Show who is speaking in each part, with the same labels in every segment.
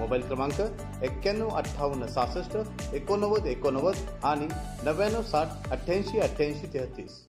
Speaker 1: Mobile क्रमांक एक्क्याण्णव अठ्ठावन्न सहासष्ट एकोणनव्वद एकोणनव्वद आणि नव्याण्णव साठ अठ्ठ्याऐंशी अठ्ठ्याऐंशी तेहतीस.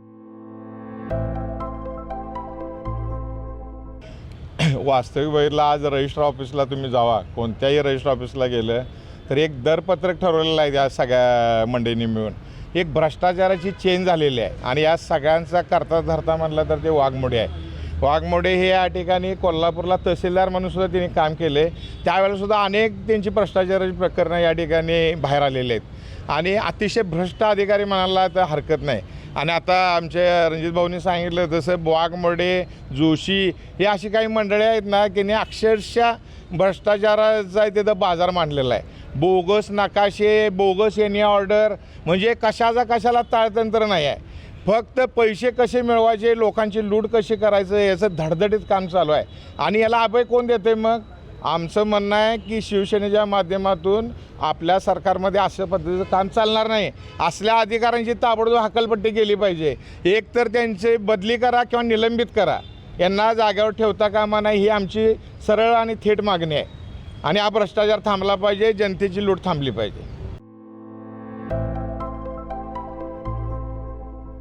Speaker 2: वास्तविक बघितलं आज रजिस्टर ऑफिसला तुम्ही जावा. कोणत्याही रजिस्टर ऑफिसला गेलं तर एक दरपत्रक ठरवलेलं आहे या सगळ्या मंडळींनी मिळून. एक भ्रष्टाचाराची चेन झालेली आहे आणि या सगळ्यांचा करता धरता म्हणलं तर ते वाघमोडी आहे. वाघमोडे हे या ठिकाणी कोल्हापूरला तहसीलदार म्हणून सुद्धा त्यांनी काम केले. त्यावेळेलासुद्धा अनेक त्यांची भ्रष्टाचाराची प्रकरणं या ठिकाणी बाहेर आलेली आहेत. आणि अतिशय भ्रष्ट अधिकारी म्हणाला तर हरकत नाही. आणि आता आमचे रणजित भाऊनी सांगितलं तसं वाघमोडे जोशी हे अशी काही मंडळी आहेत ना की नाही अक्षरशः भ्रष्टाचाराचा तिथं बाजार मांडलेला आहे. बोगस नकाशे बोगस एनी ऑर्डर म्हणजे कशाचा कशाला ताळतंत्र नाही आहे. फक्त पैसे कसे मिळवायचे लोकांची लूट कशी करायचं याचं धडधडीत काम चालू आहे. आणि याला अभय कोण देते मग? आमचं म्हणणं आहे की शिवसेनेच्या माध्यमातून आपल्या सरकारमध्ये अशा पद्धतीचं काम चालणार नाही. असल्या अधिकाऱ्यांची ताबडतोब हकलपट्टी केली पाहिजे. एक तर त्यांचे बदली करा किंवा निलंबित करा. यांना जाग्यावर ठेवता कामा नाही ही आमची सरळ आणि थेट मागणी आहे. आणि हा भ्रष्टाचार थांबला पाहिजे जनतेची लूट थांबली पाहिजे.